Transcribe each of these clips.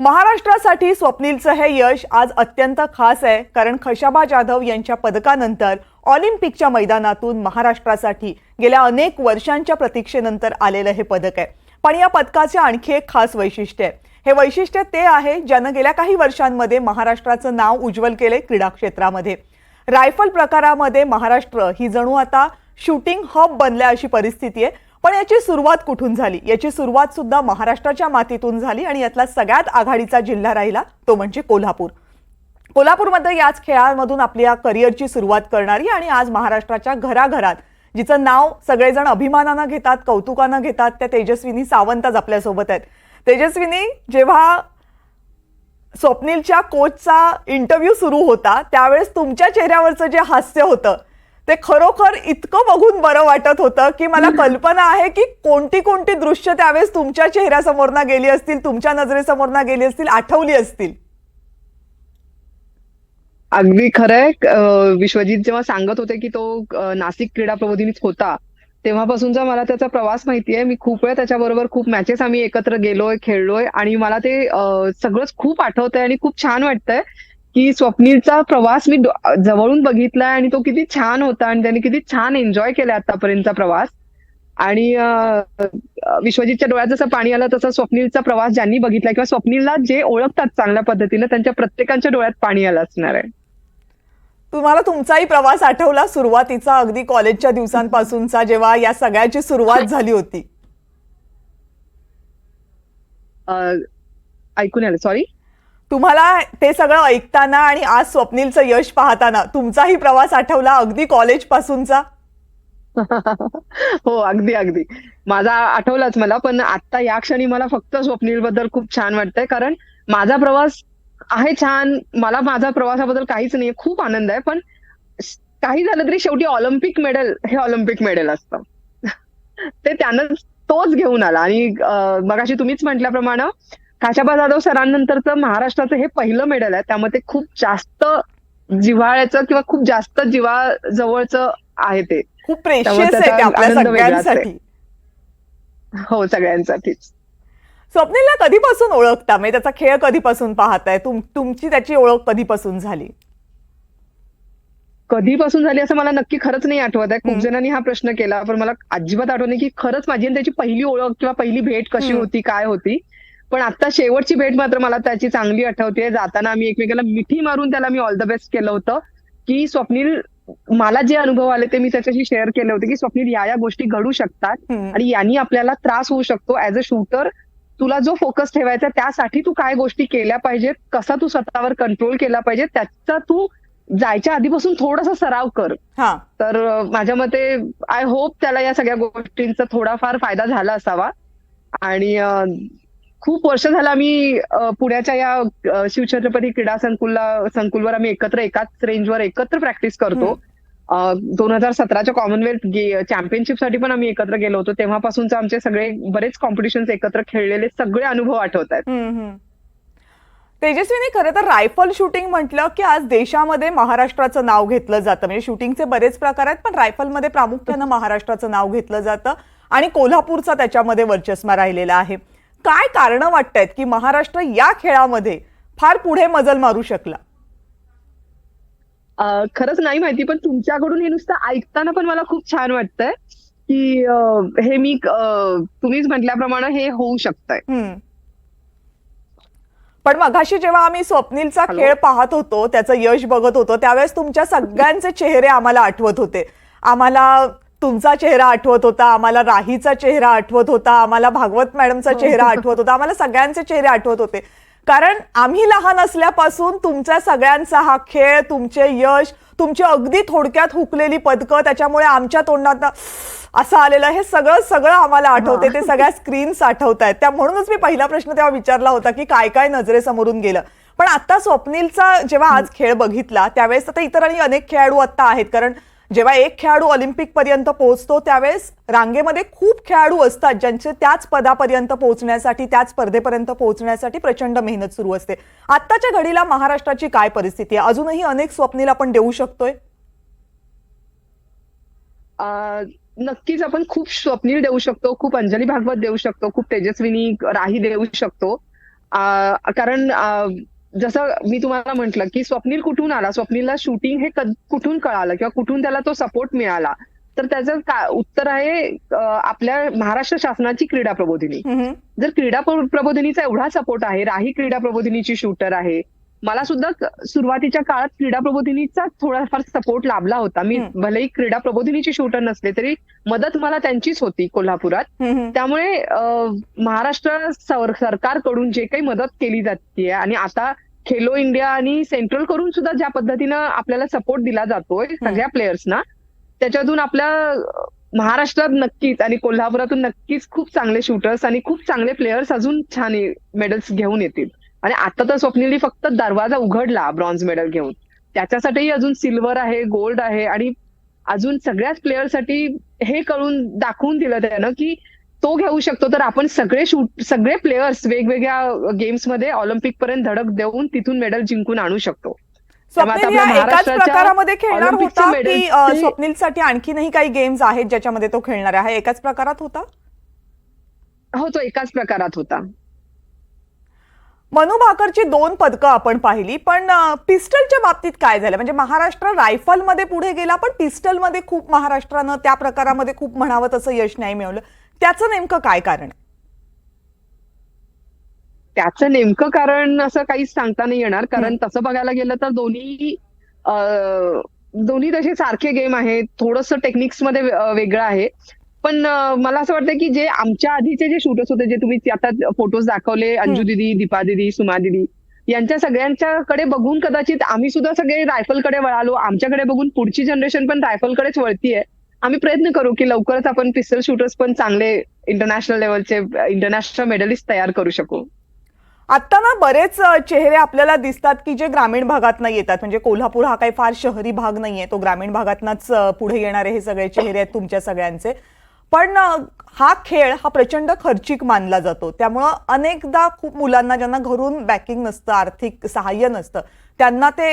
महाराष्ट्रासाठी स्वप्नीलचं हे यश आज अत्यंत खास आहे कारण खशाबा जाधव यांच्या पदकानंतर ऑलिम्पिकच्या मैदानातून महाराष्ट्रासाठी गेल्या अनेक वर्षांच्या प्रतीक्षेनंतर आलेलं हे पदक आहे. पण या पदकाचे आणखी एक खास वैशिष्ट्य आहे. हे वैशिष्ट्य ते आहे ज्यानं गेल्या काही वर्षांमध्ये महाराष्ट्राचं नाव उज्ज्वल केले क्रीडा क्षेत्रामध्ये रायफल प्रकारामध्ये महाराष्ट्र ही जणू आता शूटिंग हब बनल्या अशी परिस्थिती आहे. पण याची सुरुवात कुठून झाली? याची सुरुवात सुद्धा महाराष्ट्राच्या मातीतून झाली आणि यातला सगळ्यात आघाडीचा जिल्हा राहिला तो म्हणजे कोल्हापूर. कोल्हापूरमध्ये याच खेळामधून आपल्या करिअरची सुरुवात करणारी आणि आज महाराष्ट्राच्या घराघरात जिचं नाव सगळेजण अभिमानानं घेतात कौतुकानं घेतात त्या तेजस्विनी सावंतच आपल्यासोबत आहेत. तेजस्विनी जेव्हा स्वप्नीलच्या कोचचा इंटरव्ह्यू सुरू होता त्यावेळेस तुमच्या चेहऱ्यावरचं जे हास्य होतं ते खरोखर इतकं बघून बरं वाटत होतं की मला कल्पना आहे की कोणती कोणती दृश्य त्यावेळेस तुमच्या चेहऱ्यासमोरना गेली असतील तुमच्या नजरेसमोरना गेली असतील आठवली असतील? अगदी खरंय विश्वजित जेव्हा सांगत होते की तो नाशिक क्रीडा प्रबोधिनीत होता तेव्हापासूनचा मला त्याचा प्रवास माहितीये मी खूप वेळ त्याच्याबरोबर खूप मॅचेस आम्ही एकत्र गेलोय खेळलोय आणि मला ते सगळंच खूप आठवतंय आणि खूप छान वाटतंय. की स्वप्नीलचा प्रवास मी जवळून बघितलाय आणि तो किती छान होता आणि त्याने किती छान एन्जॉय केला आतापर्यंतचा प्रवास. आणि विश्वजितच्या डोळ्यात जसं पाणी आलं तसं स्वप्नीलचा प्रवास ज्यांनी बघितला किंवा स्वप्नीलला जे ओळखतात चांगल्या पद्धतीने त्यांच्या प्रत्येकाच्या डोळ्यात पाणी आलं असणार आहे. तुम्हाला तुमचाही प्रवास आठवला सुरुवातीचा अगदी कॉलेजच्या दिवसांपासूनचा जेव्हा या सगळ्याची सुरुवात झाली होती? ऐकून आलं सॉरी तुम्हाला ते सगळं ऐकताना आणि आज स्वप्नीलचं यश पाहताना तुमचाही प्रवास आठवला अगदी कॉलेज पासूनचा? हो अगदी अगदी. माझा आठवलाच मला पण आता या क्षणी मला फक्त स्वप्नील बद्दल खूप छान वाटतंय कारण माझा प्रवास आहे छान. मला माझा प्रवासाबद्दल काहीच नाही खूप आनंद आहे पण काही झालं तरी शेवटी ऑलिम्पिक मेडल हे ऑलिम्पिक मेडल असतं. ते त्यानं तोच घेऊन आला. आणि मगाशी तुम्हीच म्हटल्याप्रमाणे काशाबा जाधव सरांनंतरचं महाराष्ट्राचं हे पहिलं मेडल आहे. त्यामुळे ते खूप जास्त जिव्हाळ्याचं किंवा खूप जास्त जिव्हाजवळचं आहे ते. खूप प्रेशियस आहे आपल्या. सगळ्यांसाठी. हो सगळ्यांसाठीच. स्वप्नीलला कधीपासून ओळखता? म्हणजे त्याचा खेळ कधीपासून पाहताय? तुम तुमची त्याची ओळख कधीपासून झाली? कधीपासून झाली असं मला नक्की खरंच नाही आठवत आहे. खूप. जणांनी हा प्रश्न केला पण मला अजिबात आठवत नाही की खरंच माझी आणि त्याची पहिली ओळख किंवा पहिली भेट कशी. होती काय होती. पण आता शेवटची भेट मात्र मला त्याची चांगली आठवते. जाताना आम्ही एकमेकाला मिठी मारून त्याला मी ऑल द बेस्ट केलं होतं. की स्वप्नील मला जे अनुभव आले ते मी त्याच्याशी शेअर केले होते की स्वप्नील या या गोष्टी घडू शकतात. आणि यांनी आपल्याला त्रास होऊ शकतो ऍज अ शूटर तुला जो फोकस ठेवायचा त्यासाठी तू काय गोष्टी केल्या पाहिजेत? कसा तू स्वतःवर कंट्रोल केला पाहिजे त्याचा तू जायच्या आधीपासून थोडासा सराव कर. तर माझ्या मते आय होप त्याला या सगळ्या गोष्टींचा थोडाफार फायदा झाला असावा. आणि खूप वर्ष झालं आम्ही पुण्याच्या या शिवछत्रपती क्रीडा संकुलला संकुलवर आम्ही एकत्र एकाच रेंजवर एकत्र प्रॅक्टिस करतो. दोन हजार सतराच्या कॉमनवेल्थ चॅम्पियनशिपसाठी पण आम्ही एकत्र गेलो होतो. तेव्हापासूनचे आमचे सगळे बरेच कॉम्पिटिशन एकत्र खेळलेले सगळे अनुभव आठवत आहेत. तेजस्वीने खरं तर रायफल शूटिंग म्हटलं की आज देशामध्ये महाराष्ट्राचं नाव घेतलं जातं. म्हणजे शूटिंगचे बरेच प्रकार आहेत पण रायफलमध्ये प्रामुख्यानं महाराष्ट्राचं नाव घेतलं जातं आणि कोल्हापूरचा त्याच्यामध्ये वर्चस्व राहिलेला आहे. काय कारणं वाटतायत की महाराष्ट्र या खेळामध्ये फार पुढे मजल मारू शकला खरंच नाही माहिती पण तुमच्याकडून हे नुसतं ऐकताना पण मला खूप छान वाटतंय की हे मी तुम्हीच म्हटल्याप्रमाणे हे होऊ शकतंय. पण मघाशी जेव्हा आम्ही स्वप्नीलचा? खेळ पाहत होतो त्याचं यश बघत होतो त्यावेळेस तुमच्या सगळ्यांचे चेहरे आम्हाला आठवत होते आम्हाला तुमचा चेहरा आठवत होता आम्हाला राहीचा चेहरा आठवत होता आम्हाला भागवत मॅडमचा हो. चेहरा आठवत होता आम्हाला सगळ्यांचे चेहरे आठवत होते. कारण आम्ही लहान असल्यापासून तुमच्या सगळ्यांचा हा खेळ तुमचे यश तुमची अगदी थोडक्यात हुकलेली पदकं त्याच्यामुळे आमच्या तोंडात असं आलेलं हे सगळं सगळं आम्हाला आठवते ते सगळ्या स्क्रीन्स आठवत आहेत त्या म्हणूनच मी पहिला प्रश्न तेव्हा विचारला होता की काय काय नजरेसमोरून गेलं. पण आता स्वप्नीलचा जेव्हा आज खेळ बघितला त्यावेळेस आता इतरही अनेक खेळाडू आता आहेत. कारण जेव्हा एक खेळाडू ऑलिम्पिक पर्यंत पोहोचतो त्यावेळेस रांगेमध्ये खूप खेळाडू असतात ज्यांचे त्याच पदापर्यंत पोहोचण्यासाठी त्याच स्पर्धेपर्यंत पोहोचण्यासाठी प्रचंड मेहनत सुरू असते. आत्ताच्या घडीला महाराष्ट्राची काय परिस्थिती आहे? अजूनही अनेक स्वप्नील आपण देऊ शकतोय? नक्कीच आपण खूप स्वप्नील देऊ शकतो खूप अंजली भागवत देऊ शकतो खूप तेजस्विनी राही देऊ शकतो. कारण जसं मी तुम्हाला म्हंटल की स्वप्नील कुठून आला? स्वप्नीलला शूटिंग हे कुठून कळालं? किंवा कुठून त्याला तो सपोर्ट मिळाला? तर त्याचं का- उत्तर आहे आपल्या महाराष्ट्र शासनाची क्रीडा प्रबोधिनी. जर क्रीडा प्र- प्रबोधिनीचा एवढा सपोर्ट आहे राही क्रीडा प्रबोधिनीची शूटर आहे मला सुद्धा सुरुवातीच्या काळात क्रीडा प्रबोधिनीचा थोडाफार सपोर्ट लाभला होता मी. भलेही क्रीडा प्रबोधिनीची शूटर नसले तरी मदत मला त्यांचीच होती कोल्हापुरात. त्यामुळे महाराष्ट्र सर- सरकारकडून जे काही मदत केली जाते आणि आता खेलो इंडिया आणि सेंट्रल करून सुद्धा ज्या पद्धतीनं आपल्याला सपोर्ट दिला जातोय सगळ्या प्लेयर्सना त्याच्यातून आपल्या महाराष्ट्रात नक्कीच आणि कोल्हापुरातून नक्कीच खूप चांगले शूटर्स आणि खूप चांगले प्लेयर्स अजून छान मेडल्स घेऊन येतील आणि आता तर स्वप्नीलनी फक्त दरवाजा उघडला ब्रॉन्झ मेडल घेऊन. त्याच्यासाठीही अजून सिल्वर आहे गोल्ड आहे आणि अजून सगळ्याच प्लेयरसाठी हे कळून दाखवून दिलं त्यानं की तो घेऊ शकतो. तर आपण सगळे शूट सगळे प्लेयर्स वेगवेगळ्या गेम्समध्ये ऑलिम्पिक पर्यंत धडक देऊन तिथून मेडल जिंकून आणू शकतो. स्वप्नील एकाच प्रकारामध्ये खेळणार होता की स्वप्नीलसाठी आणखीनही काही गेम्स आहेत ज्याच्यामध्ये तो खेळणार आहे? एकाच प्रकारात होता? हो तो एकाच प्रकारात होता. मनु भाकरची दोन पदकं आपण पाहिली पण पिस्टलच्या बाबतीत काय झालं? म्हणजे महाराष्ट्र रायफलमध्ये पुढे गेला पण पिस्टलमध्ये खूप महाराष्ट्रानं त्या प्रकारामध्ये खूप म्हणावं तसं यश नाही मिळवलं. त्याचं नेमकं काय कारण? आहे? त्याचं नेमकं कारण असं काहीच सांगता नाही येणार कारण तसं बघायला गेलं तर दोन्ही दोन्ही तसे सारखे गेम आहेत थोडंसं टेक्निक्समध्ये वेगळं आहे. पण मला असं वाटतं की जे आमच्या आधीचे जे शूटर्स होते जे तुम्ही आता फोटोज दाखवले अंजू दिदी दीपा दिदी सुमा दिदी यांच्या सगळ्यांच्याकडे बघून कदाचित आम्ही सुद्धा सगळे रायफलकडे वळालो. आमच्याकडे बघून पुढची जनरेशन पण रायफलकडेच वळतीये. आम्ही प्रयत्न करू की लवकरच आपण पिस्टल शूटर्स पण चांगले इंटरनॅशनल लेवलचे इंटरनॅशनल मेडलिस्ट तयार करू शकू. आत्ता ना बरेच चेहरे आपल्याला दिसतात की जे ग्रामीण भागातनं येतात. म्हणजे कोल्हापूर हा काही फार शहरी भाग नाहीये. तो ग्रामीण भागातनच पुढे येणारे हे सगळे चेहरे आहेत तुमच्या सगळ्यांचे. पण हा खेळ हा प्रचंड खर्चिक मानला जातो. त्यामुळं अनेकदा खूप मुलांना ज्यांना घरून बॅकिंग नसतं आर्थिक सहाय्य नसतं त्यांना ते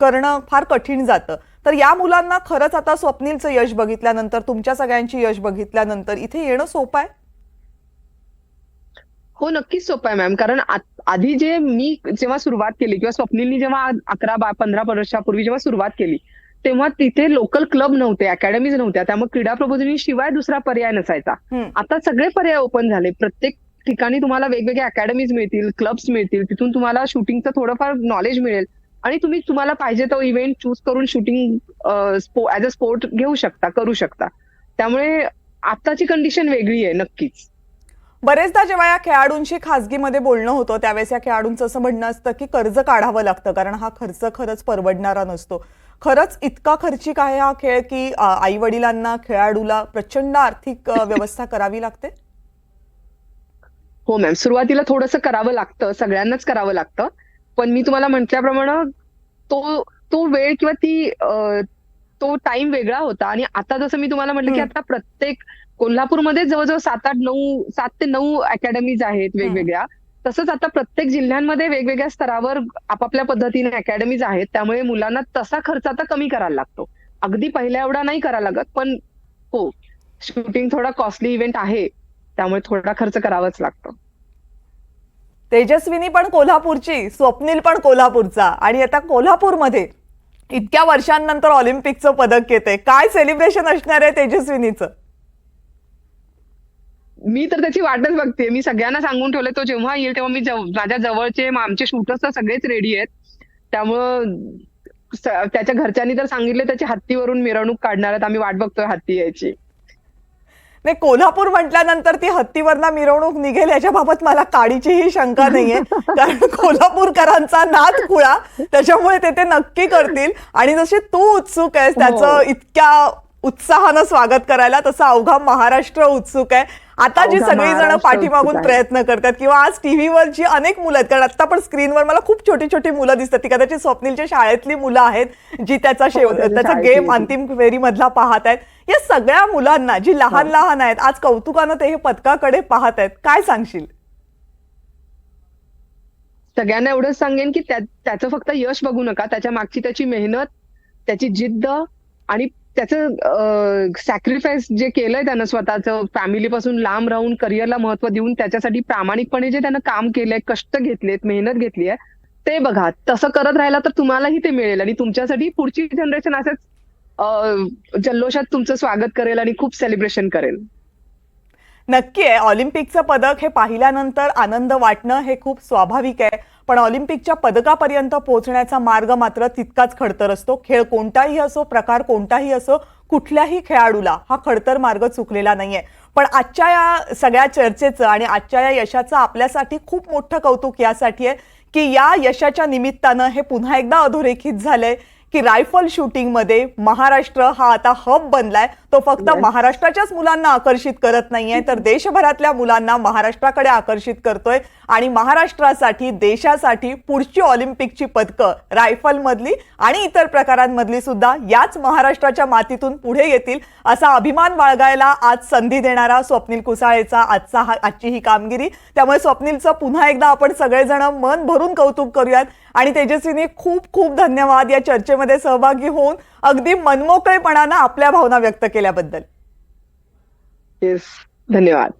करणं फार कठीण जातं. तर या मुलांना खरंच आता स्वप्नीलचं यश बघितल्यानंतर तुमच्या सगळ्यांची यश बघितल्यानंतर इथे येणं सोपं आहे? हो नक्कीच सोपं आहे मॅम. कारण आधी जे मी जेव्हा सुरुवात केली किंवा स्वप्नीलनी जेव्हा अकरा बा पंधरा वर्षापूर्वी जेव्हा सुरुवात केली तेव्हा तिथे लोकल क्लब नव्हते अकॅडमीज नव्हत्या. त्यामुळे क्रीडा प्रबोधिनी शिवाय दुसरा पर्याय नसायचा. आता सगळे पर्याय ओपन झाले. प्रत्येक ठिकाणी तुम्हाला वेगवेगळ्या अकॅडमीज मिळतील क्लब्स मिळतील. तिथून तुम्हाला शूटिंगचं थोडंफार नॉलेज मिळेल. आणि तुम्ही तुम्हाला पाहिजे तो इव्हेंट चूज करून शूटिंग ऍज अ स्पोर्ट घेऊ शकता करू शकता. त्यामुळे आताची कंडिशन वेगळी आहे नक्कीच. बरेचदा जेव्हा या खेळाडूंशी खासगीमध्ये बोलणं होतं त्यावेळेस या खेळाडूंचं असं म्हणणं असतं की कर्ज काढावं लागतं कारण हा खर्च खरंच परवडणारा नसतो. खरंच इतका खर्चिक आहे हा खेळ की आई वडिलांना खेळाडूला प्रचंड आर्थिक व्यवस्था करावी लागते? हो मॅम सुरुवातीला थोडंसं करावं लागतं सगळ्यांनाच करावं लागतं. पण मी तुम्हाला म्हटल्याप्रमाणे तो तो वेळ किंवा ती तो टाइम वेगळा होता आणि आता जसं मी तुम्हाला म्हटलं की. आता प्रत्येक कोल्हापूरमध्ये जवळजवळ सात आठ नऊ सात ते नऊ अकॅडमीज आहेत वेगवेगळ्या. तसंच आता प्रत्येक जिल्ह्यांमध्ये वेगवेगळ्या स्तरावर आपापल्या पद्धतीने अकॅडमीज आहेत. त्यामुळे मुलांना तसा खर्च आता कमी करायला लागतो. अगदी पहिल्या एवढा नाही करायला लागत पण हो शूटिंग थोडा कॉस्टली इव्हेंट आहे. त्यामुळे थोडा खर्च करावाच लागतो. तेजस्विनी पण कोल्हापूरची स्वप्नील पण कोल्हापूरचा. आणि आता कोल्हापूरमध्ये इतक्या वर्षांनंतर ऑलिम्पिकचं पदक येते काय सेलिब्रेशन असणार आहे तेजस्विनीचं? मी तर त्याची वाटच बघते मी सगळ्यांना सांगून ठेवले तो जेव्हा येईल तेव्हा मी माझ्या जवळचे आमचे शूटर्स तर सगळेच रेडी आहेत. त्यामुळं त्याच्या घरच्यांनी तर सांगितले त्याची हत्तीवरून मिरवणूक काढणार आहेत. आम्ही वाट बघतोय हत्ती यायची. नाही कोल्हापूर म्हटल्यानंतर ती हत्तीवरना मिरवणूक निघेल याच्याबाबत मला काडीचीही शंका नाहीये. कारण कोल्हापूरकरांचा नाद खुळा. त्याच्यामुळे ते ते नक्की करतील. आणि जसे तू उत्सुक आहेस त्याचं हो. इतक्या उत्साहानं स्वागत करायला तसं अवघा महाराष्ट्र उत्सुक आहे आता जी सगळी जण पाठीमागून. प्रयत्न करतात किंवा आज टीव्हीवर जी अनेक मुलं आहेत कारण आता पण स्क्रीनवर मला खूप छोटी छोटी मुलं दिसतात ती कदाचित स्वप्नीलच्या शाळेतली मुलं आहेत जी त्याचा शेव त्याचा गेम. अंतिम फेरी मधला पाहत आहेत या सगळ्या मुलांना जी लहान हो. लहान आहेत आज कौतुकानं ते हे पदकाकडे पाहत आहेत काय सांगशील सगळ्यांना एवढंच सांगेन की त्या- त्याचं फक्त यश बघू नका त्याच्या मागची त्याची मेहनत त्याची जिद्द आणि त्याचं सॅक्रिफाईस जे केलंय त्यानं स्वतःचं फॅमिलीपासून लांब राहून करिअरला महत्त्व देऊन त्याच्यासाठी प्रामाणिकपणे जे त्यानं काम केलंय कष्ट घेतलेत मेहनत घेतली आहे ते बघा. तसं करत राहिला तर तुम्हालाही ते मिळेल आणि तुमच्यासाठी पुढची जनरेशन असंच जल्लोषात तुमचं स्वागत करेल आणि खूप सेलिब्रेशन करेल. नक्की आहे. ऑलिम्पिकचं पदक हे पाहिल्यानंतर आनंद वाटणं हे खूप स्वाभाविक आहे. पण ऑलिम्पिकच्या पदकापर्यंत पोहोचण्याचा मार्ग मात्र तितकाच खडतर असतो. खेळ कोणताही असो प्रकार कोणताही असो कुठल्याही खेळाडूला हा खडतर मार्ग चुकलेला नाहीये. पण आजच्या या सगळ्या चर्चेचं आणि आजच्या या यशाचं आपल्यासाठी खूप मोठं कौतुक यासाठी आहे की या यशाच्या निमित्तानं हे पुन्हा एकदा अधोरेखित झालंय की रायफल शूटिंगमध्ये महाराष्ट्र हा आता हब बनलाय. तो फक्त. महाराष्ट्राच्याच मुलांना आकर्षित करत नाहीये तर देशभरातल्या मुलांना महाराष्ट्राकडे आकर्षित करतोय. आणि महाराष्ट्रासाठी देशासाठी पुढची ऑलिम्पिकची पदकं रायफल मधली आणि इतर प्रकारांमधली सुद्धा याच महाराष्ट्राच्या मातीतून पुढे येतील असा अभिमान बाळगायला आज संधी देणारा स्वप्नील कुसाळेचा आजचा हा आजची ही कामगिरी. त्यामुळे स्वप्नीलचं पुन्हा एकदा आपण सगळेजण मन भरून कौतुक करूयात. आणि तेजस्वीने खूप खूप धन्यवाद या चर्चेमध्ये सहभागी होऊन अगदी मनमोकळेपणानं आपल्या भावना व्यक्त केल्याबद्दल. येस धन्यवाद.